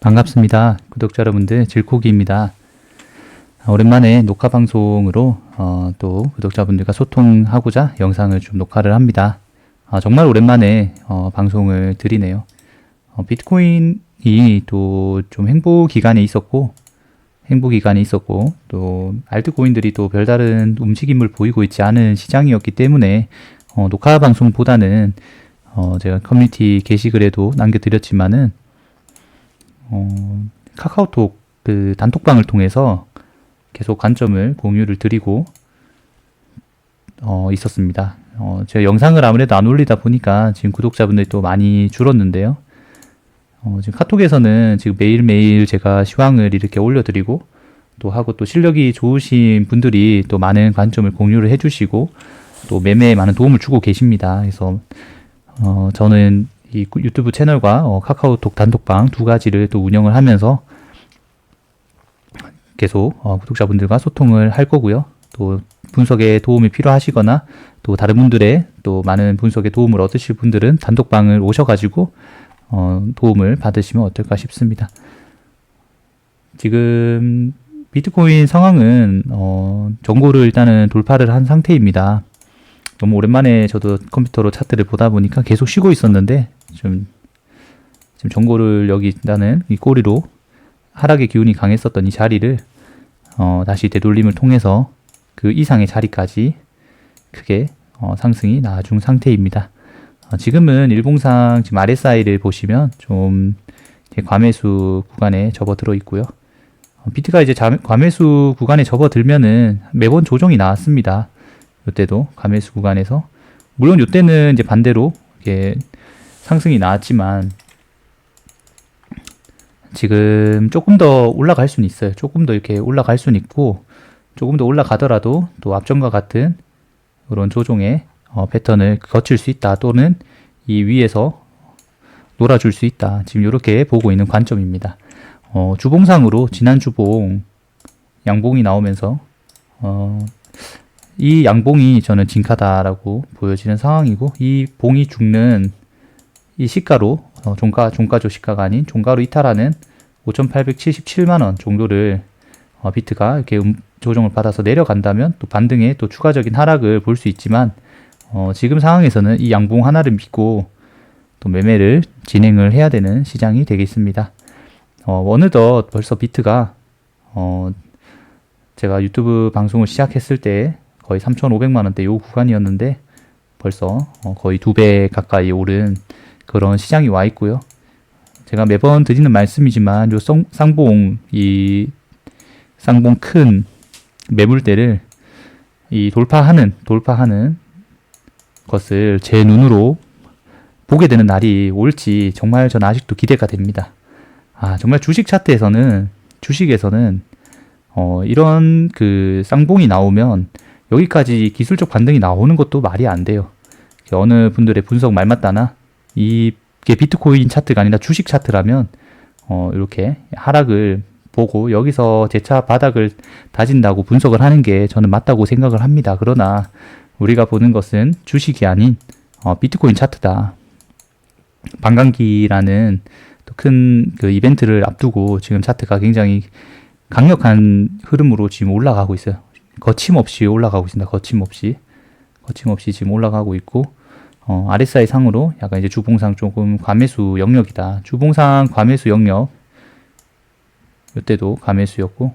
반갑습니다. 구독자 여러분들, 질코기입니다. 아, 오랜만에 녹화 방송으로 어, 또 구독자분들과 소통하고자 영상을 좀 녹화를 합니다. 아, 정말 오랜만에 어, 방송을 드리네요. 어, 비트코인이 또 좀 행보 기간에 있었고, 행보 기간에 있었고, 또 알트코인들이 또 별다른 움직임을 보이고 있지 않은 시장이었기 때문에 어, 녹화 방송보다는 어, 제가 커뮤니티 게시글에도 남겨드렸지만은 어, 카카오톡 그 단톡방을 통해서 계속 관점을 공유를 드리고 어, 있었습니다. 어, 제가 영상을 아무래도 안 올리다 보니까 지금 구독자분들이 또 많이 줄었는데요. 어, 지금 카톡에서는 지금 매일매일 제가 시황을 이렇게 올려드리고 또 하고 또 실력이 좋으신 분들이 또 많은 관점을 공유를 해주시고 또 매매에 많은 도움을 주고 계십니다. 그래서 어, 저는 이 구- 유튜브 채널과 어, 카카오톡 단톡방 두 가지를 또 운영을 하면서 계속 어, 구독자분들과 소통을 할 거고요. 또 분석에 도움이 필요하시거나 또 다른 분들의 또 많은 분석에 도움을 얻으실 분들은 단톡방을 오셔가지고 어, 도움을 받으시면 어떨까 싶습니다. 지금 비트코인 상황은 어, 정고를 일단은 돌파를 한 상태입니다. 너무 오랜만에 저도 컴퓨터로 차트를 보다 보니까 계속 쉬고 있었는데 좀 지금 정고를 여기 일단은 이 꼬리로 하락의 기운이 강했었던 이 자리를 어, 다시 되돌림을 통해서 그 이상의 자리까지 크게 어, 상승이 나중 상태입니다. 어, 지금은 일봉상 지금 RSI를 보시면 좀 과매수 구간에 접어들어 있고요. 어, 비트가 이제 자- 과매수 구간에 접어들면은 매번 조정이 나왔습니다. 이때도 과매수 구간에서 물론 이때는 이제 반대로 이게 상승이 나왔지만 지금 조금 더 올라갈 수는 있어요. 조금 더 이렇게 올라갈 수는 있고 조금 더 올라가더라도 또 앞전과 같은 그런 조종의 어, 패턴을 거칠 수 있다 또는 이 위에서 놀아줄 수 있다. 지금 이렇게 보고 있는 관점입니다. 어, 주봉상으로 지난 주봉 양봉이 나오면서 어, 이 양봉이 저는 진카다라고 보여지는 상황이고 이 봉이 죽는 이 시가로 어, 종가 종가조 시가가 아닌 종가로 이탈하는 5,877만 원 정도를 어, 비트가 이렇게 음- 조정을 받아서 내려간다면 또 반등에 또 추가적인 하락을 볼 수 있지만 어, 지금 상황에서는 이 양봉 하나를 믿고 또 매매를 진행을 해야 되는 시장이 되겠습니다. 어, 어느덧 벌써 비트가 어, 제가 유튜브 방송을 시작했을 때 거의 3,500만 원대 요 구간이었는데 벌써 어, 거의 두 배 가까이 오른 그런 시장이 와 있고요. 제가 매번 드리는 말씀이지만 요 성- 쌍봉 이 쌍봉 큰 매물대를 이 돌파하는 돌파하는 것을 제 눈으로 보게 되는 날이 올지 정말 저는 아직도 기대가 됩니다. 아 정말 주식 차트에서는 주식에서는 어, 이런 그 쌍봉이 나오면 여기까지 기술적 반등이 나오는 것도 말이 안 돼요. 어느 분들의 분석 말 맞다나 이게 비트코인 차트가 아니라 주식 차트라면 어, 이렇게 하락을 보고 여기서 재차 바닥을 다진다고 분석을 하는 게 저는 맞다고 생각을 합니다. 그러나 우리가 보는 것은 주식이 아닌 어, 비트코인 차트다. 반감기라는 또큰그 이벤트를 앞두고 지금 차트가 굉장히 강력한 흐름으로 지금 올라가고 있어요. 거침없이 올라가고 있습니다. 거침없이. 거침없이 지금 올라가고 있고, 어, RSI 상으로 약간 이제 주봉상 조금 과매수 영역이다. 주봉상 과매수 영역. 이때도 과매수였고,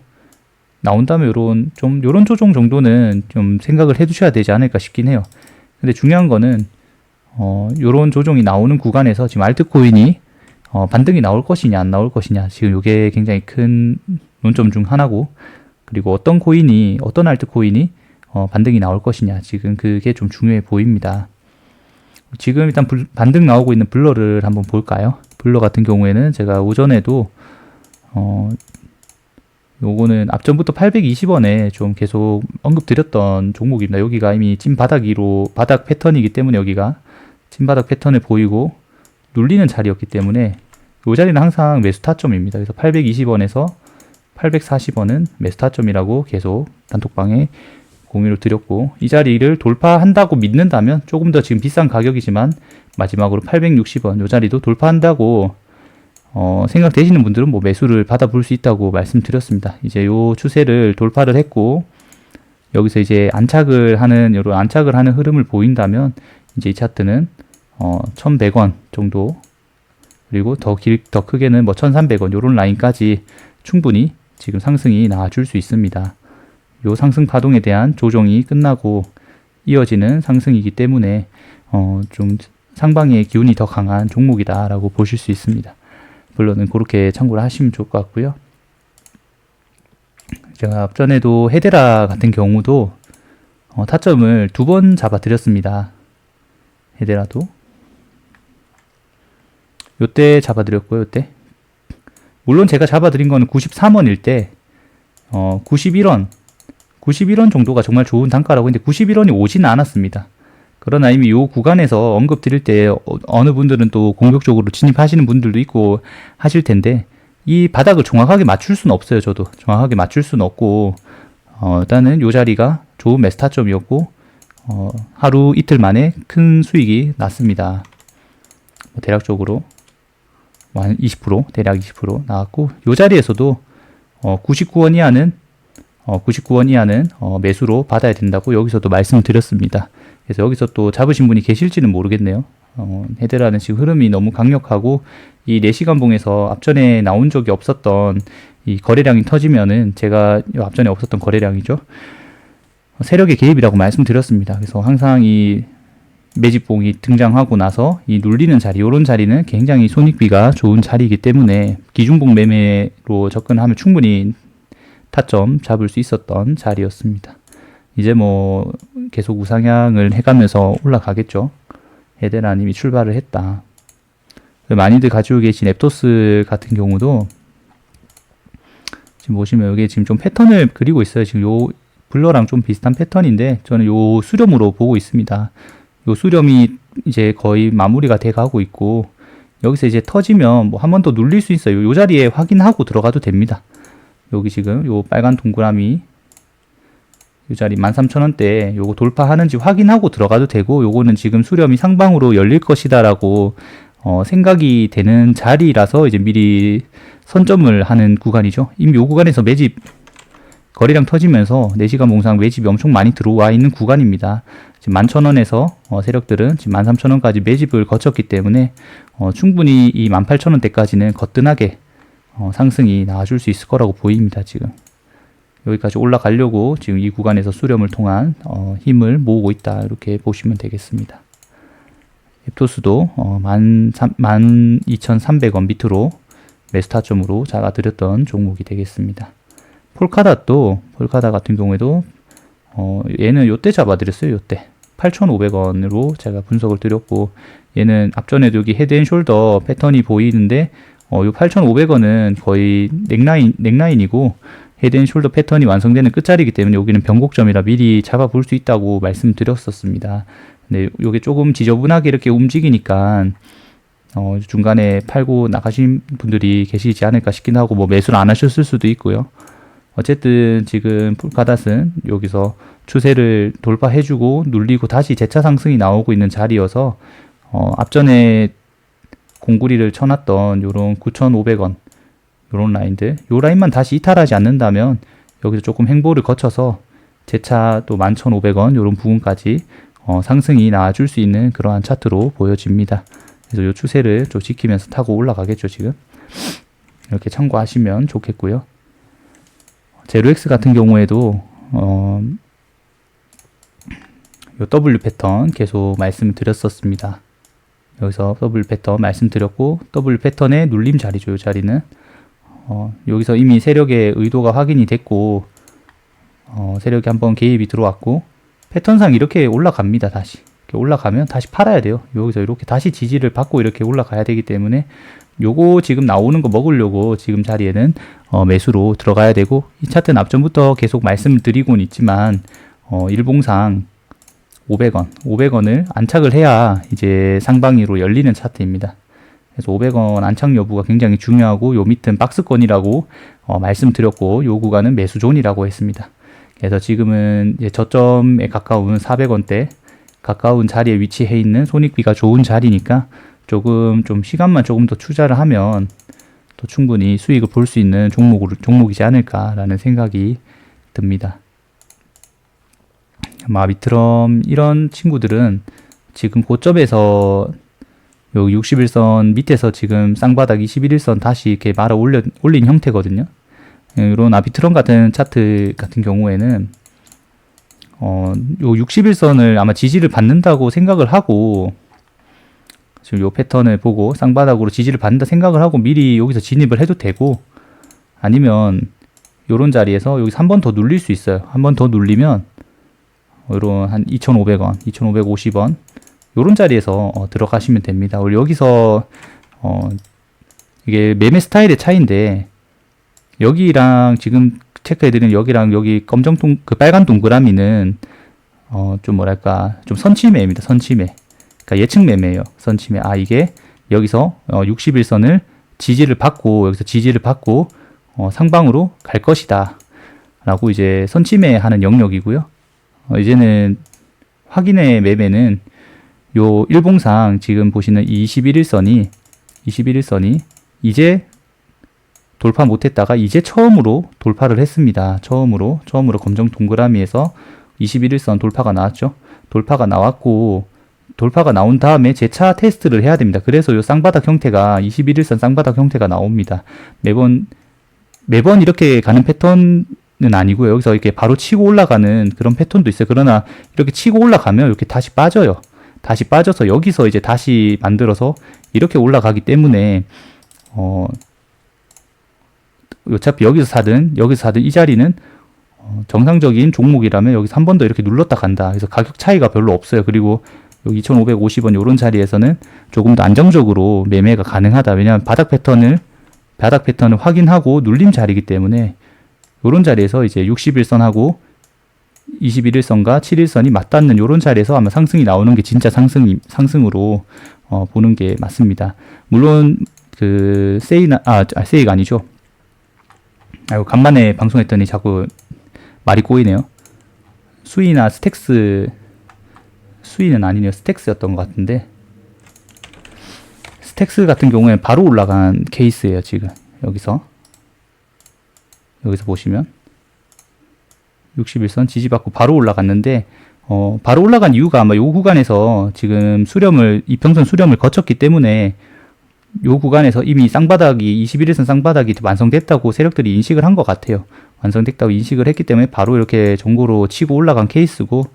나온다면 요런, 좀, 요런 조정 정도는 좀 생각을 해 두셔야 되지 않을까 싶긴 해요. 근데 중요한 거는, 어, 요런 조정이 나오는 구간에서 지금 알트코인이 어, 반등이 나올 것이냐, 안 나올 것이냐. 지금 요게 굉장히 큰 논점 중 하나고, 그리고 어떤 코인이, 어떤 알트코인이 어, 반등이 나올 것이냐. 지금 그게 좀 중요해 보입니다. 지금 일단 불- 반등 나오고 있는 블러를 한번 볼까요? 블러 같은 경우에는 제가 오전에도 어, 요거는 앞전부터 820원에 좀 계속 언급드렸던 종목입니다. 여기가 이미 찐 바닥이로 바닥 패턴이기 때문에 여기가 찐 바닥 패턴을 보이고 눌리는 자리였기 때문에 이 자리는 항상 매수 타점입니다. 그래서 820원에서 840원은 매수 타점이라고 계속 단톡방에 공유를 드렸고 이 자리를 돌파한다고 믿는다면 조금 더 지금 비싼 가격이지만 마지막으로 860원 이 자리도 돌파한다고 어, 생각되시는 분들은 뭐 매수를 받아볼 수 있다고 말씀드렸습니다. 이제 요 추세를 돌파를 했고 여기서 이제 안착을 하는 요런 안착을 하는 흐름을 보인다면 이제 이 차트는 어, 1,100원 정도 그리고 더 길, 더 크게는 뭐 1,300원 요런 라인까지 충분히 지금 상승이 나와줄 수 있습니다. 요 상승 파동에 대한 조정이 끝나고 이어지는 상승이기 때문에 어, 좀 상방의 기운이 더 강한 종목이다라고 보실 수 있습니다. 물론은 그렇게 참고를 하시면 좋을 것 같고요. 제가 앞전에도 헤데라 같은 경우도 어, 타점을 두 번 잡아드렸습니다. 헤데라도 요때 잡아드렸고요. 요때 물론 제가 잡아드린 거는 93원일 때 어, 91원 91원 정도가 정말 좋은 단가라고 했는데 91원이 오지는 않았습니다. 그러나 이미 요 구간에서 언급 드릴 때 어, 어느 분들은 또 공격적으로 진입하시는 분들도 있고 하실 텐데 이 바닥을 정확하게 맞출 수는 없어요. 저도 정확하게 맞출 수는 없고 어, 일단은 요 자리가 좋은 메스타점이었고 어, 하루 이틀 만에 큰 수익이 났습니다. 뭐 대략적으로 뭐 한20% 대략 20% 나왔고 요 자리에서도 어, 99원 이 하는 어, 99원 이하는 어, 매수로 받아야 된다고 여기서도 말씀을 드렸습니다. 그래서 여기서 또 잡으신 분이 계실지는 모르겠네요. 어, 헤드라는 지금 흐름이 너무 강력하고 이 4시간 봉에서 앞전에 나온 적이 없었던 이 거래량이 터지면은 제가 앞전에 없었던 거래량이죠. 세력의 개입이라고 말씀드렸습니다. 그래서 항상 이 매집봉이 등장하고 나서 이 눌리는 자리, 이런 자리는 굉장히 손익비가 좋은 자리이기 때문에 기준봉 매매로 접근하면 충분히 타점 잡을 수 있었던 자리였습니다. 이제 뭐 계속 우상향을 해가면서 올라가겠죠. 헤데라님이 출발을 했다. 많이들 가지고 계신 앱토스 같은 경우도 지금 보시면 여기 지금 좀 패턴을 그리고 있어요. 지금 요 블러랑 좀 비슷한 패턴인데 저는 요 수렴으로 보고 있습니다. 요 수렴이 이제 거의 마무리가 돼 가고 있고 여기서 이제 터지면 뭐 한 번 더 눌릴 수 있어요. 요 자리에 확인하고 들어가도 됩니다. 여기 지금 요 빨간 동그라미 이 자리 13,000원대 요거 돌파하는지 확인하고 들어가도 되고 요거는 지금 수렴이 상방으로 열릴 것이다 라고 어, 생각이 되는 자리라서 이제 미리 선점을 하는 구간이죠. 이미 요 구간에서 매집 거리량 터지면서 4시간 봉상 매집이 엄청 많이 들어와 있는 구간입니다. 지금 11,000원에서 어, 세력들은 지금 13,000원까지 매집을 거쳤기 때문에 어, 충분히 이 18,000원대까지는 거뜬하게 어, 상승이 나와줄 수 있을 거라고 보입니다. 지금. 여기까지 올라가려고 지금 이 구간에서 수렴을 통한 어, 힘을 모으고 있다 이렇게 보시면 되겠습니다. 앱토스도 어, 12,300원 밑으로 메스타점으로 잡아드렸던 종목이 되겠습니다. 폴카닷도 폴카닷 같은 경우에도 어, 얘는 요때 잡아드렸어요. 요때 8,500원으로 제가 분석을 드렸고 얘는 앞전에도 여기 헤드앤숄더 패턴이 보이는데 어, 요 8,500원은 거의 넥라인 넥라인이고 헤드앤숄더 패턴이 완성되는 끝자리이기 때문에 여기는 변곡점이라 미리 잡아볼 수 있다고 말씀드렸었습니다. 근데 이게 조금 지저분하게 이렇게 움직이니까 어, 중간에 팔고 나가신 분들이 계시지 않을까 싶긴 하고 뭐 매수를 안 하셨을 수도 있고요. 어쨌든 지금 풀카닷은 여기서 추세를 돌파해주고 눌리고 다시 재차 상승이 나오고 있는 자리여서 어, 앞전에 공구리를 쳐놨던 요런 9,500원 요런 라인들 요 라인만 다시 이탈하지 않는다면 여기서 조금 행보를 거쳐서 재차 또 11,500원 요런 부분까지 어, 상승이 나와줄 수 있는 그러한 차트로 보여집니다. 그래서 요 추세를 좀 지키면서 타고 올라가겠죠 지금 이렇게 참고하시면 좋겠고요. 제로엑스 같은 경우에도 어, 요 W 패턴 계속 말씀드렸었습니다. 여기서 W 패턴 말씀드렸고 W 패턴의 눌림 자리죠. 이 자리는 어, 여기서 이미 세력의 의도가 확인이 됐고 어, 세력이 한번 개입이 들어왔고 패턴상 이렇게 올라갑니다. 다시 이렇게 올라가면 다시 팔아야 돼요. 여기서 이렇게 다시 지지를 받고 이렇게 올라가야 되기 때문에 요거 지금 나오는 거 먹으려고 지금 자리에는 어, 매수로 들어가야 되고 이 차트는 앞전부터 계속 말씀을 드리고는 있지만 어, 일봉상 500원, 500원을 안착을 해야 이제 상방위로 열리는 차트입니다. 그래서 500원 안착 여부가 굉장히 중요하고 요 밑은 박스권이라고 어, 말씀드렸고 요 구간은 매수존이라고 했습니다. 그래서 지금은 저점에 가까운 400원대 가까운 자리에 위치해 있는 손익비가 좋은 자리니까 조금 좀 시간만 조금 더 투자를 하면 또 충분히 수익을 볼 수 있는 종목으로, 종목이지 않을까라는 생각이 듭니다. 마비트럼 이런 친구들은 지금 고점에서 요 61선 밑에서 지금 쌍바닥 21일선 다시 이렇게 말아 올려, 올린 형태거든요. 이런 아비트럼 같은 차트 같은 경우에는 어, 요 61선을 아마 지지를 받는다고 생각을 하고 지금 요 패턴을 보고 쌍바닥으로 지지를 받는다 생각을 하고 미리 여기서 진입을 해도 되고 아니면 요런 자리에서 여기 서 한 번 더 눌릴 수 있어요. 한 번 더 눌리면 요런 한 2,500원, 2,550원 요런 자리에서 어, 들어가시면 됩니다. 우리 여기서 어, 이게 매매 스타일의 차이인데 여기랑 지금 체크해드린 여기랑 여기 검정 동, 그 빨간 동그라미는 어, 좀 뭐랄까 좀 선취매입니다. 선취매. 그러니까 예측 매매예요. 선취매. 아 이게 여기서 어, 61선을 지지를 받고 여기서 지지를 받고 어, 상방으로 갈 것이다. 라고 이제 선취매하는 영역이고요. 어, 이제는 확인의 매매는 요 일봉상 지금 보시는 이 21일선이 21일선이 이제 돌파 못했다가 이제 처음으로 돌파를 했습니다. 처음으로 처음으로 검정 동그라미에서 21일선 돌파가 나왔죠. 돌파가 나왔고 돌파가 나온 다음에 재차 테스트를 해야 됩니다. 그래서 요 쌍바닥 형태가 21일선 쌍바닥 형태가 나옵니다. 매번 매번 이렇게 가는 패턴 은 아니고요. 여기서 이렇게 바로 치고 올라가는 그런 패턴도 있어요. 그러나 이렇게 치고 올라가면 이렇게 다시 빠져요. 다시 빠져서 여기서 이제 다시 만들어서 이렇게 올라가기 때문에 어 어차피 여기서 사든 여기서 사든 이 자리는 어, 정상적인 종목이라면 여기서 한 번 더 이렇게 눌렀다 간다. 그래서 가격 차이가 별로 없어요. 그리고 여기 2,550원 요런 자리에서는 조금 더 안정적으로 매매가 가능하다. 왜냐하면 바닥 패턴을 바닥 패턴을 확인하고 눌림 자리이기 때문에 요런 자리에서 이제 61선하고 21일선과 7일선이 맞닿는 요런 자리에서 아마 상승이 나오는 게 진짜 상승 상승으로 어, 보는 게 맞습니다. 물론 그 세이나 아, 아 세이가 아니죠. 아이고 간만에 방송했더니 자꾸 말이 꼬이네요. 수이나 스택스 수이는 아니네요. 스택스였던 것 같은데 스택스 같은 경우에 바로 올라간 케이스예요. 지금 여기서 여기서 보시면 61선 지지받고 바로 올라갔는데 어, 바로 올라간 이유가 아마 요 구간에서 지금 수렴을 이평선 수렴을 거쳤기 때문에 요 구간에서 이미 쌍바닥이 21일선 쌍바닥이 완성됐다고 세력들이 인식을 한 것 같아요. 완성됐다고 인식을 했기 때문에 바로 이렇게 종고로 치고 올라간 케이스고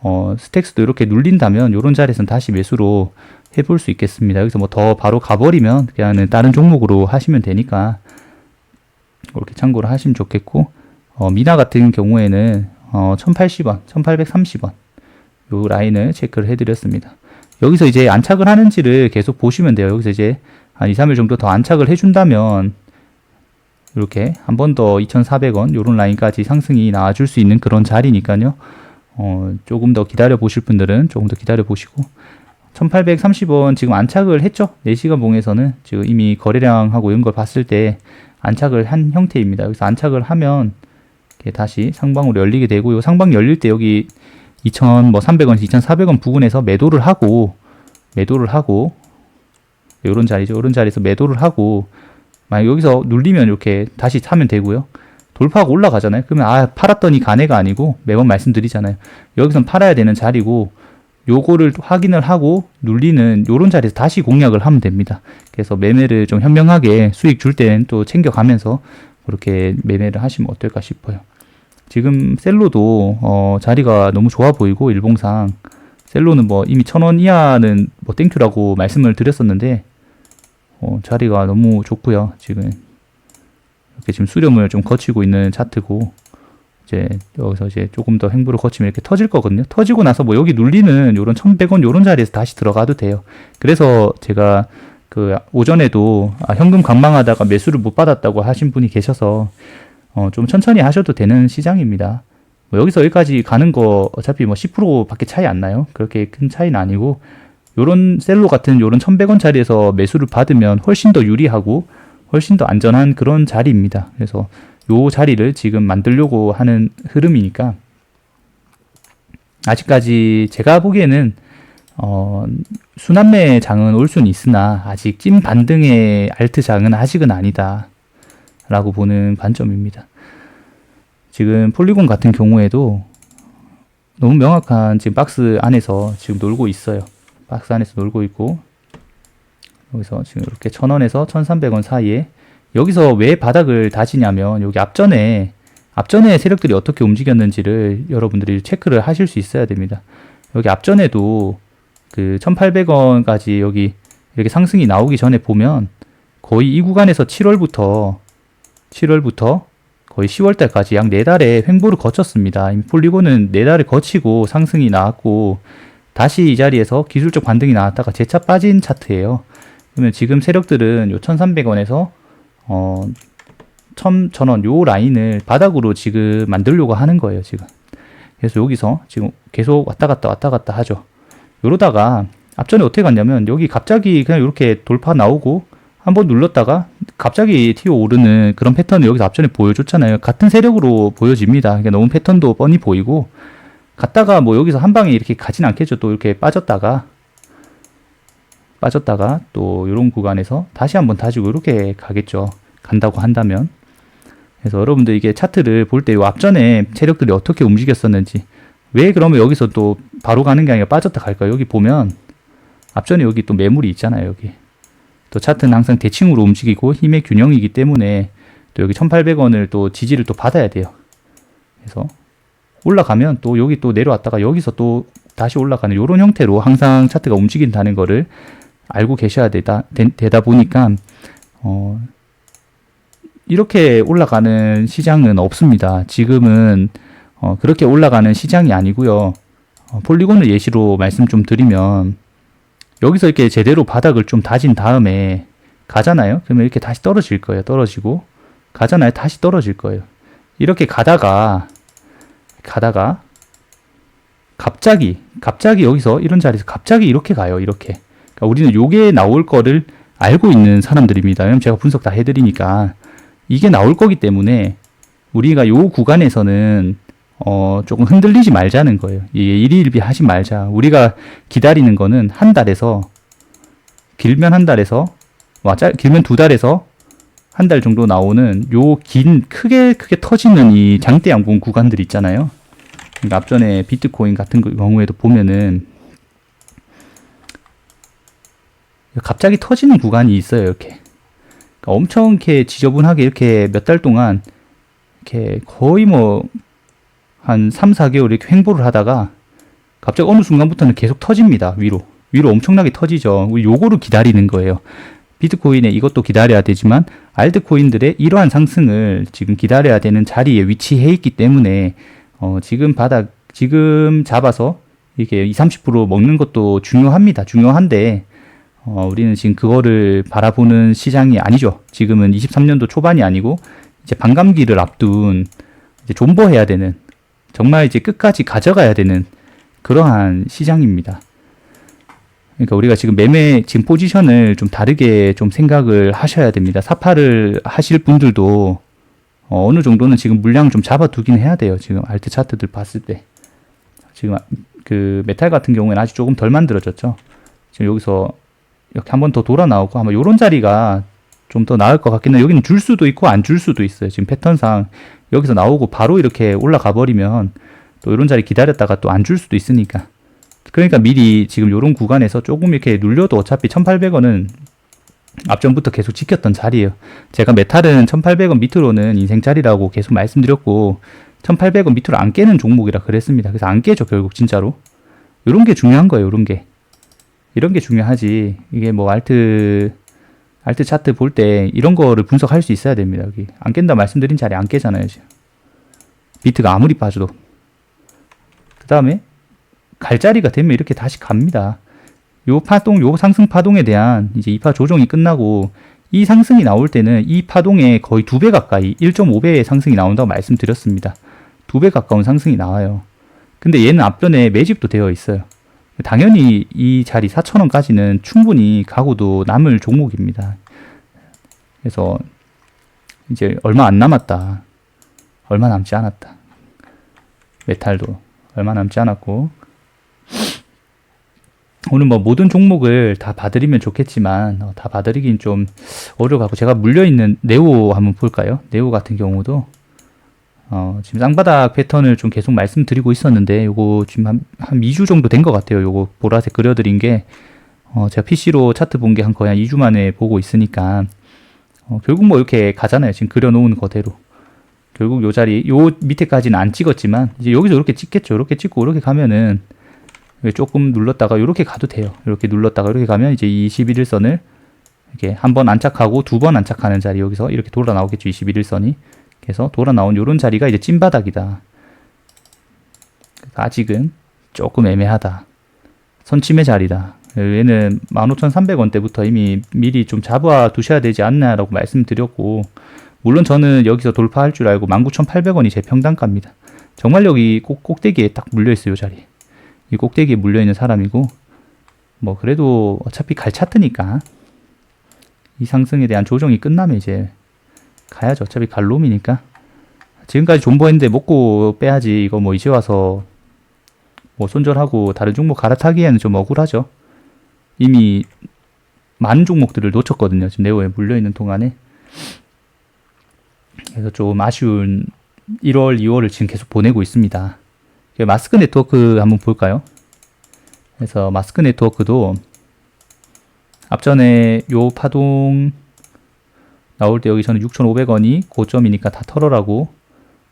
어, 스택스도 이렇게 눌린다면 요런 자리에서는 다시 매수로 해볼 수 있겠습니다. 여기서 뭐 더 바로 가버리면 그냥 다른 종목으로 하시면 되니까 그렇게 참고를 하시면 좋겠고 어, 미나 같은 경우에는 어, 1080원, 1830원 요 라인을 체크를 해드렸습니다. 여기서 이제 안착을 하는지를 계속 보시면 돼요. 여기서 이제 한 2, 3일 정도 더 안착을 해준다면 이렇게 한 번 더 2,400원 요런 라인까지 상승이 나와줄 수 있는 그런 자리니까요. 어, 조금 더 기다려 보실 분들은 조금 더 기다려 보시고 1830원 지금 안착을 했죠. 4시간 봉에서는 지금 이미 거래량하고 이런 걸 봤을 때 안착을 한 형태입니다. 여기서 안착을 하면 다시 상방으로 열리게 되고 요 상방 열릴 때 여기 2,300원, 뭐 2,400원 부근에서 매도를 하고 매도를 하고 이런 자리죠. 이런 자리에서 매도를 하고 만약 여기서 눌리면 이렇게 다시 사면 되고요. 돌파하고 올라가잖아요. 그러면 아 팔았더니 가네가 아니고 매번 말씀드리잖아요. 여기선 팔아야 되는 자리고 요거를 확인을 하고 눌리는 요런 자리에서 다시 공략을 하면 됩니다. 그래서 매매를 좀 현명하게 수익 줄 때는 또 챙겨가면서 그렇게 매매를 하시면 어떨까 싶어요. 지금 셀로도 어, 자리가 너무 좋아 보이고 일봉상 셀로는 뭐 이미 천 원 이하는 뭐 땡큐라고 말씀을 드렸었는데 어, 자리가 너무 좋고요. 지금 이렇게 지금 수렴을 좀 거치고 있는 차트고 이제 여기서 이제 조금 더 행보를 거치면 이렇게 터질 거거든요. 터지고 나서 뭐 여기 눌리는 요런 1100원 요런 자리에서 다시 들어가도 돼요. 그래서 제가 그 오전에도 아, 현금 강망하다가 매수를 못 받았다고 하신 분이 계셔서 어, 좀 천천히 하셔도 되는 시장입니다. 뭐 여기서 여기까지 가는 거 어차피 뭐 10%밖에 차이 안 나요. 그렇게 큰 차이는 아니고 요런 셀로 같은 요런 1100원짜리에서 매수를 받으면 훨씬 더 유리하고 훨씬 더 안전한 그런 자리입니다. 그래서 요 자리를 지금 만들려고 하는 흐름이니까 아직까지 제가 보기에는 어, 순환매 장은 올 수는 있으나 아직 찐 반등의 알트 장은 아직은 아니다. 라고 보는 관점입니다. 지금 폴리곤 같은 경우에도 너무 명확한 지금 박스 안에서 지금 놀고 있어요. 박스 안에서 놀고 있고 여기서 지금 이렇게 1000원에서 1300원 사이에 여기서 왜 바닥을 다지냐면 여기 앞전에 앞전에 세력들이 어떻게 움직였는지를 여러분들이 체크를 하실 수 있어야 됩니다. 여기 앞전에도 그 1800원까지 여기 이렇게 상승이 나오기 전에 보면 거의 이 구간에서 7월부터 7월부터 거의 10월달까지 약 4달의 횡보를 거쳤습니다. 폴리곤은 4달을 거치고 상승이 나왔고 다시 이 자리에서 기술적 반등이 나왔다가 재차 빠진 차트예요. 그러면 지금 세력들은 요 1300원에서 어 1000원 요 라인을 바닥으로 지금 만들려고 하는 거예요, 지금. 그래서 여기서 지금 계속 왔다 갔다 왔다 갔다 하죠. 요러다가 앞전에 어떻게 갔냐면 여기 갑자기 그냥 이렇게 돌파 나오고 한번 눌렀다가 갑자기 튀어 오르는 그런 패턴을 여기서 앞전에 보여줬잖아요. 같은 세력으로 보여집니다. 그러니까 너무 패턴도 뻔히 보이고 갔다가 뭐 여기서 한 방에 이렇게 가진 않겠죠. 또 이렇게 빠졌다가 빠졌다가 또 이런 구간에서 다시 한번 다지고 이렇게 가겠죠. 간다고 한다면. 그래서 여러분들 이게 차트를 볼 때 앞전에 세력들이 어떻게 움직였었는지 왜 그러면 여기서 또 바로 가는 게 아니라 빠졌다 갈까요? 여기 보면 앞전에 여기 또 매물이 있잖아요. 여기 또 차트는 항상 대칭으로 움직이고 힘의 균형이기 때문에 또 여기 1800원을 또 지지를 또 받아야 돼요. 그래서 올라가면 또 여기 또 내려왔다가 여기서 또 다시 올라가는 이런 형태로 항상 차트가 움직인다는 거를 알고 계셔야 되다, 되, 다 보니까 어, 이렇게 올라가는 시장은 없습니다. 지금은 어, 그렇게 올라가는 시장이 아니고요. 어, 폴리곤을 예시로 말씀 좀 드리면 여기서 이렇게 제대로 바닥을 좀 다진 다음에 가잖아요. 그러면 이렇게 다시 떨어질 거예요. 떨어지고 가잖아요. 다시 떨어질 거예요. 이렇게 가다가 가다가 갑자기 갑자기 여기서 이런 자리에서 갑자기 이렇게 가요. 이렇게. 그러니까 우리는 요게 나올 거를 알고 있는 사람들입니다. 왜냐면 제가 분석 다 해드리니까 이게 나올 거기 때문에 우리가 요 구간에서는 어, 조금 흔들리지 말자는 거예요. 일일비 하지 말자. 우리가 기다리는 거는 한 달에서, 길면 한 달에서, 와, 짧, 길면 두 달에서 한 달 정도 나오는 요 긴, 크게, 크게 터지는 이 장대 양봉 구간들 있잖아요. 그러니까 앞전에 비트코인 같은 경우에도 보면은 갑자기 터지는 구간이 있어요, 이렇게. 그러니까 엄청 이렇게 지저분하게 이렇게 몇 달 동안 이렇게 거의 뭐 한 3, 4개월 이렇게 횡보를 하다가 갑자기 어느 순간부터는 계속 터집니다. 위로. 위로 엄청나게 터지죠. 요거를 기다리는 거예요. 비트코인에 이것도 기다려야 되지만 알트코인들의 이러한 상승을 지금 기다려야 되는 자리에 위치해 있기 때문에 어, 지금 바닥 지금 잡아서 이게 20, 30% 먹는 것도 중요합니다. 중요한데 어, 우리는 지금 그거를 바라보는 시장이 아니죠. 지금은 23년도 초반이 아니고 이제 반감기를 앞둔 이제 존버해야 되는 정말 이제 끝까지 가져가야 되는 그러한 시장입니다. 그러니까 우리가 지금 매매 지금 포지션을 좀 다르게 좀 생각을 하셔야 됩니다. 사파를 하실 분들도 어, 느 정도는 지금 물량 좀 잡아두긴 해야 돼요. 지금 알트 차트들 봤을 때 지금 그 메탈 같은 경우에는 아직 조금 덜 만들어졌죠. 지금 여기서 이렇게 한 번 더 돌아 나오고 아마 요런 자리가 좀 더 나을 것 같긴 해요. 여기는 줄 수도 있고 안 줄 수도 있어요. 지금 패턴상 여기서 나오고 바로 이렇게 올라가 버리면 또 이런 자리 기다렸다가 또 안 줄 수도 있으니까. 그러니까 미리 지금 이런 구간에서 조금 이렇게 눌려도 어차피 1800원은 앞전부터 계속 지켰던 자리예요. 제가 메탈은 1800원 밑으로는 인생 자리라고 계속 말씀드렸고 1800원 밑으로 안 깨는 종목이라 그랬습니다. 그래서 안 깨죠 결국 진짜로. 이런 게 중요한 거예요. 이런 게. 이런 게 중요하지. 이게 뭐 알트 알트 차트 볼 때 이런 거를 분석할 수 있어야 됩니다. 여기 안 깬다 말씀드린 자리 안 깨잖아요. 지금. 비트가 아무리 빠져도. 그 다음에 갈 자리가 되면 이렇게 다시 갑니다. 요 파동, 요 상승 파동에 대한 이제 이파 조정이 끝나고 이 상승이 나올 때는 이 파동의 거의 두 배 가까이 1.5배의 상승이 나온다고 말씀드렸습니다. 두 배 가까운 상승이 나와요. 근데 얘는 앞전에 매집도 되어 있어요. 당연히 이 자리 4천원까지는 충분히 가고도 남을 종목입니다. 그래서 이제 얼마 안 남았다. 얼마 남지 않았다. 메탈도 얼마 남지 않았고 오늘 뭐 모든 종목을 다 봐드리면 좋겠지만 어, 다 봐드리긴 좀 어려워갖고 제가 물려있는 네오 한번 볼까요? 네오 같은 경우도 어, 지금 쌍바닥 패턴을 좀 계속 말씀드리고 있었는데 요거 지금 한, 한 2주 정도 된 것 같아요. 요거 보라색 그려드린 게 어, 제가 PC로 차트 본 게 한 거의 한 2주 만에 보고 있으니까 어, 결국 뭐 이렇게 가잖아요. 지금 그려놓은 거대로. 결국 요 자리, 요 밑에까지는 안 찍었지만, 이제 여기서 이렇게 찍겠죠. 이렇게 찍고, 이렇게 가면은, 조금 눌렀다가, 이렇게 가도 돼요. 이렇게 눌렀다가, 이렇게 가면, 이제 21일선을, 이렇게 한 번 안착하고, 두 번 안착하는 자리, 여기서 이렇게 돌아 나오겠죠. 21일선이. 그래서 돌아 나온 요런 자리가 이제 찐바닥이다. 아직은 조금 애매하다. 선침의 자리다. 얘는 15,300원대부터 이미 미리 좀 잡아 두셔야 되지 않나라고 말씀드렸고, 물론 저는 여기서 돌파할 줄 알고 19,800원이 제 평단가입니다. 정말 여기 꼭, 꼭대기에 딱 물려있어요, 자리. 이 꼭대기에 물려있는 사람이고, 뭐, 그래도 어차피 갈 차트니까, 이 상승에 대한 조정이 끝나면 이제 가야죠. 어차피 갈 놈이니까. 지금까지 존버했는데 먹고 빼야지. 이거 뭐 이제 와서 뭐 손절하고 다른 종목 갈아타기에는 좀 억울하죠. 이미 많은 종목들을 놓쳤거든요. 지금 네오에 물려있는 동안에. 그래서 좀 아쉬운 1월, 2월을 지금 계속 보내고 있습니다. 마스크 네트워크 한번 볼까요? 그래서 마스크 네트워크도 앞전에 요 파동 나올 때 여기 저는 6,500원이 고점이니까 다 털어라고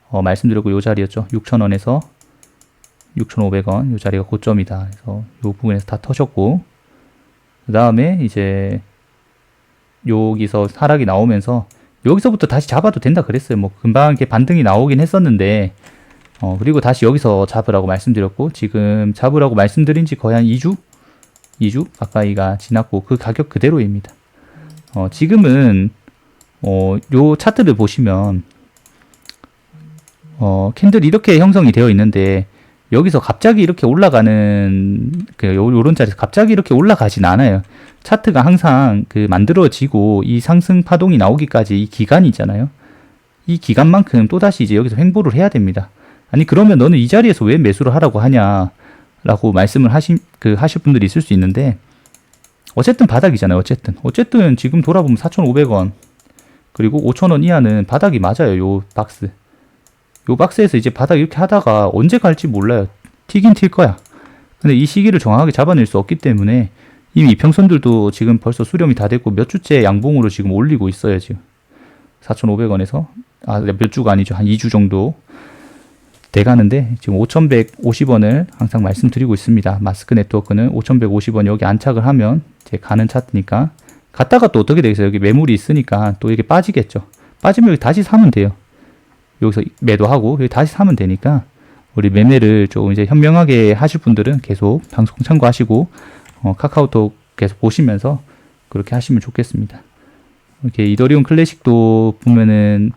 어, 말씀드렸고 요 자리였죠. 6,000원에서 6,500원 요 자리가 고점이다. 그래서 요 부분에서 다 터셨고 그 다음에 이제 여기서 하락이 나오면서 여기서부터 다시 잡아도 된다 그랬어요. 뭐 금방 이렇게 반등이 나오긴 했었는데 어 그리고 다시 여기서 잡으라고 말씀드렸고 지금 잡으라고 말씀드린 지 거의 한 2주 2주 가까이가 지났고 그 가격 그대로입니다. 어 지금은 어 요 차트를 보시면 어 캔들이 이렇게 형성이 되어 있는데 여기서 갑자기 이렇게 올라가는 그 요런 자리에서 갑자기 이렇게 올라가진 않아요. 차트가 항상 그 만들어지고 이 상승 파동이 나오기까지 이 기간이 있잖아요. 이 기간만큼 또다시 이제 여기서 횡보를 해야 됩니다. 아니 그러면 너는 이 자리에서 왜 매수를 하라고 하냐라고 말씀을 하신 그 하실 분들이 있을 수 있는데 어쨌든 바닥이잖아요. 어쨌든 어쨌든 지금 돌아보면 4,500원 그리고 5,000원 이하는 바닥이 맞아요. 요 박스. 요 박스에서 이제 바닥 이렇게 하다가 언제 갈지 몰라요. 튀긴 튈 거야. 근데 이 시기를 정확하게 잡아낼 수 없기 때문에 이미 이평선들도 지금 벌써 수렴이 다 됐고 몇 주째 양봉으로 지금 올리고 있어요. 지금 4,500원에서 아 몇 주가 아니죠. 한 2주 정도 돼가는데 지금 5,150원을 항상 말씀드리고 있습니다. 마스크 네트워크는 5,150원 여기 안착을 하면 이제 가는 차트니까 갔다가 또 어떻게 되겠어요? 여기 매물이 있으니까 또 이게 빠지겠죠. 빠지면 여기 다시 사면 돼요. 여기서 매도하고 여기 다시 사면 되니까 우리 매매를 조금 이제 현명하게 하실 분들은 계속 방송 참고하시고 어, 카카오톡 계속 보시면서 그렇게 하시면 좋겠습니다. 이렇게 이더리움 클래식도 보면은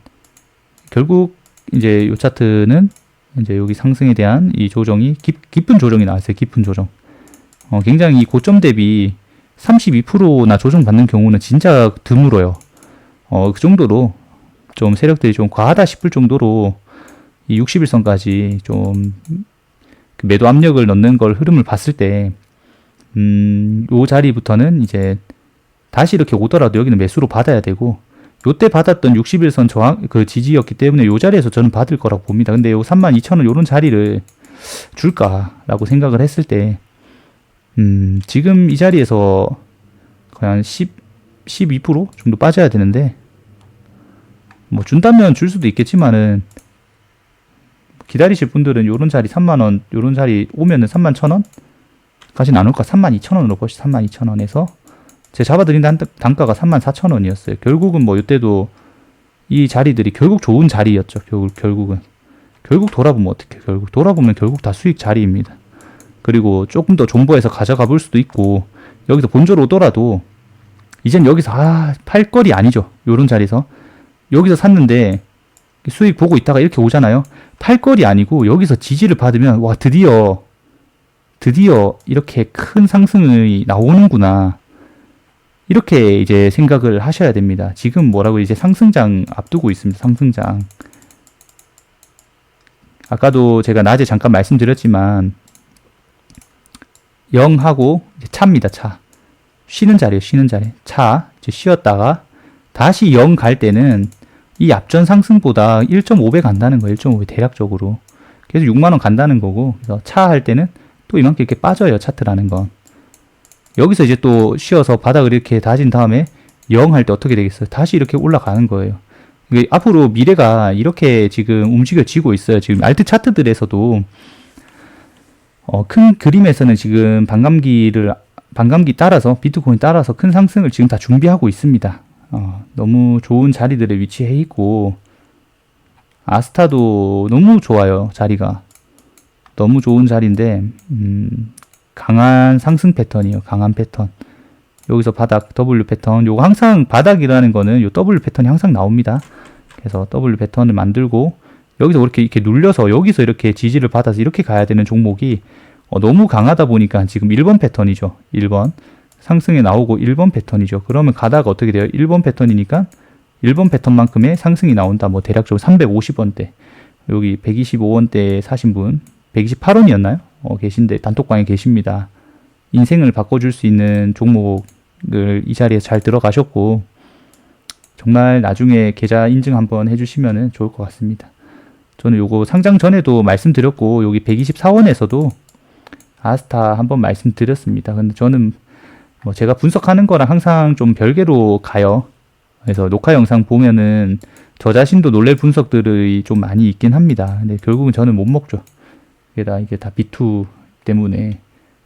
결국 이제 요 차트는 이제 여기 상승에 대한 이 조정이 깊, 깊은 조정이 나왔어요. 깊은 조정. 어, 굉장히 고점 대비 32%나 조정받는 경우는 진짜 드물어요. 어, 그 정도로 좀 세력들이 좀 과하다 싶을 정도로 이 60일선까지 좀그 매도 압력을 넣는 걸 흐름을 봤을 때, 음, 요 자리부터는 이제 다시 이렇게 오더라도 여기는 매수로 받아야 되고, 요때 받았던 60일선 저항, 그 지지였기 때문에 요 자리에서 저는 받을 거라고 봅니다. 근데 요 32,000원 요런 자리를 줄까라고 생각을 했을 때, 음, 지금 이 자리에서 거의 한 10, 12% 정도 빠져야 되는데, 뭐 준다면 줄 수도 있겠지만은 기다리실 분들은 요런 자리 3만 원, 요런 자리 오면은 3만 1천 원 까지 나눌까? 3만 2천 원으로 보시 3만 2천 원에서 제 잡아드린 단, 단가가 3만 4천 원이었어요. 결국은 뭐 이때도 이 자리들이 결국 좋은 자리였죠. 결국 결국은 결국 돌아보면 어떻게? 결국 돌아보면 결국 다 수익 자리입니다. 그리고 조금 더 존버해서 가져가 볼 수도 있고 여기서 본조로 오더라도 이젠 여기서 아 팔거리 아니죠. 요런 자리에서 여기서 샀는데 수익 보고 있다가 이렇게 오잖아요. 팔걸이 아니고 여기서 지지를 받으면 와 드디어 드디어 이렇게 큰 상승이 나오는구나. 이렇게 이제 생각을 하셔야 됩니다. 지금 뭐라고 이제 상승장 앞두고 있습니다. 상승장. 아까도 제가 낮에 잠깐 말씀드렸지만 0하고 이제 차입니다. 차. 쉬는 자리에요. 쉬는 자리. 차. 이제 쉬었다가 다시 0 갈 때는 이 앞전 상승보다 1.5배 간다는 거예요. 1.5배 대략적으로. 그래서 6만 원 간다는 거고. 그래서 차 할 때는 또 이만큼 이렇게 빠져요. 차트라는 건. 여기서 이제 또 쉬어서 바닥을 이렇게 다진 다음에 0 할 때 어떻게 되겠어요? 다시 이렇게 올라가는 거예요. 앞으로 미래가 이렇게 지금 움직여지고 있어요. 지금 알트 차트들에서도 어, 큰 그림에서는 지금 반감기를 반감기 따라서 비트코인 따라서 큰 상승을 지금 다 준비하고 있습니다. 어, 너무 좋은 자리들에 위치해 있고 아스타도 너무 좋아요 자리가. 너무 좋은 자리인데 음, 강한 상승 패턴이에요 강한 패턴. 여기서 바닥 W 패턴 요거 항상 바닥이라는 거는 요 W 패턴이 항상 나옵니다. 그래서 W 패턴을 만들고 여기서 이렇게 이렇게 눌려서 여기서 이렇게 지지를 받아서 이렇게 가야 되는 종목이 어, 너무 강하다 보니까 지금 1번 패턴이죠 1번 상승에 나오고 1번 패턴이죠 그러면 가다가 어떻게 돼요 1번 패턴이니까 1번 패턴만큼의 상승이 나온다 뭐 대략적으로 350원대 여기 125원대에 사신 분 128원이었나요? 어, 계신데 단톡방에 계십니다. 인생을 바꿔줄 수 있는 종목을 이 자리에 잘 들어가셨고 정말 나중에 계좌 인증 한번 해주시면 좋을 것 같습니다. 저는 요거 상장 전에도 말씀드렸고 여기 124원에서도 아스타 한번 말씀드렸습니다. 근데 저는 뭐 제가 분석하는 거랑 항상 좀 별개로 가요. 그래서 녹화 영상 보면은 저 자신도 놀랄 분석들이 좀 많이 있긴 합니다. 근데 결국은 저는 못 먹죠. 게다 이게 다 B2 때문에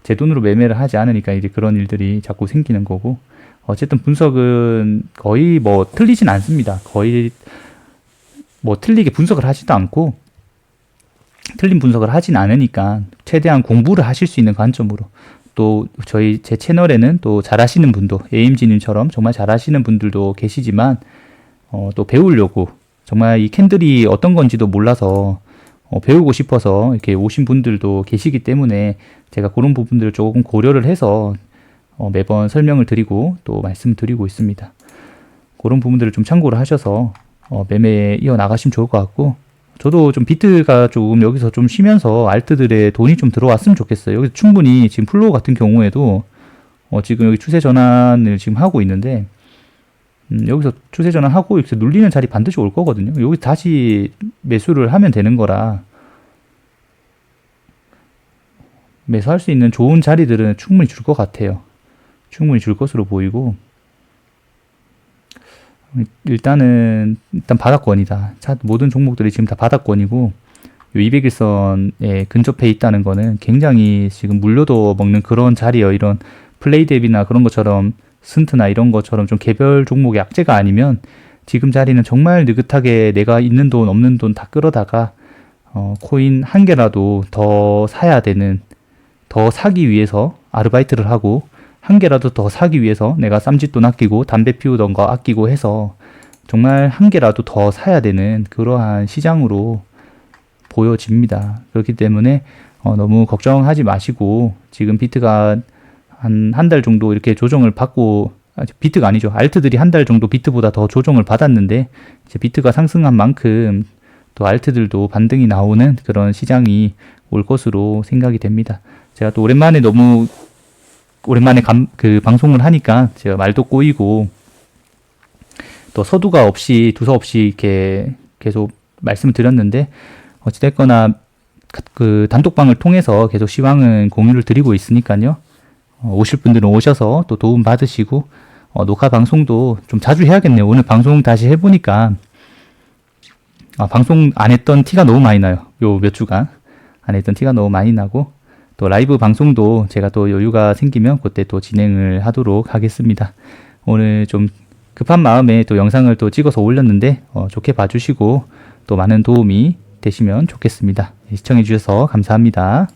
제 돈으로 매매를 하지 않으니까 이제 그런 일들이 자꾸 생기는 거고 어쨌든 분석은 거의 뭐 틀리진 않습니다. 거의 뭐 틀리게 분석을 하지도 않고 틀린 분석을 하진 않으니까 최대한 공부를 하실 수 있는 관점으로 또 저희 제 채널에는 또 잘하시는 분도 에임지님처럼 정말 잘하시는 분들도 계시지만 어, 또 배우려고 정말 이 캔들이 어떤 건지도 몰라서 어, 배우고 싶어서 이렇게 오신 분들도 계시기 때문에 제가 그런 부분들을 조금 고려를 해서 어, 매번 설명을 드리고 또 말씀드리고 있습니다. 그런 부분들을 좀 참고를 하셔서 어, 매매에 이어 나가시면 좋을 것 같고 저도 좀 비트가 조금 여기서 좀 쉬면서 알트들의 돈이 좀 들어왔으면 좋겠어요. 여기 충분히 지금 플로우 같은 경우에도 어, 지금 여기 추세 전환을 지금 하고 있는데 음, 여기서 추세 전환하고 이렇게 눌리는 자리 반드시 올 거거든요. 여기 다시 매수를 하면 되는 거라 매수할 수 있는 좋은 자리들은 충분히 줄 것 같아요. 충분히 줄 것으로 보이고 일단은 일단 바닥권이다. 모든 종목들이 지금 다 바닥권이고 요 200일선에 근접해 있다는 거는 굉장히 지금 물려도 먹는 그런 자리여 이런 플레이 뎁이나 그런 것처럼 스트나 이런 것처럼 좀 개별 종목의 약재가 아니면 지금 자리는 정말 느긋하게 내가 있는 돈 없는 돈 다 끌어다가 어, 코인 한 개라도 더 사야 되는 더 사기 위해서 아르바이트를 하고 한 개라도 더 사기 위해서 내가 쌈짓돈 아끼고 담배 피우던 거 아끼고 해서 정말 한 개라도 더 사야 되는 그러한 시장으로 보여집니다. 그렇기 때문에 어, 너무 걱정하지 마시고 지금 비트가 한 한 달 정도 이렇게 조정을 받고 아, 비트가 아니죠. 알트들이 한 달 정도 비트보다 더 조정을 받았는데 이제 비트가 상승한 만큼 또 알트들도 반등이 나오는 그런 시장이 올 것으로 생각이 됩니다. 제가 또 오랜만에 너무 오랜만에 감, 그 방송을 하니까 제가 말도 꼬이고 또 서두가 없이 두서 없이 이렇게 계속 말씀을 드렸는데 어찌됐거나 그 단톡방을 통해서 계속 시황은 공유를 드리고 있으니까요. 어, 오실 분들은 오셔서 또 도움 받으시고 어, 녹화 방송도 좀 자주 해야겠네요. 오늘 방송 다시 해보니까 아, 방송 안 했던 티가 너무 많이 나요. 요 몇 주간 안 했던 티가 너무 많이 나고 또 라이브 방송도 제가 또 여유가 생기면 그때 또 진행을 하도록 하겠습니다. 오늘 좀 급한 마음에 또 영상을 또 찍어서 올렸는데 어, 좋게 봐주시고 또 많은 도움이 되시면 좋겠습니다. 시청해 주셔서 감사합니다.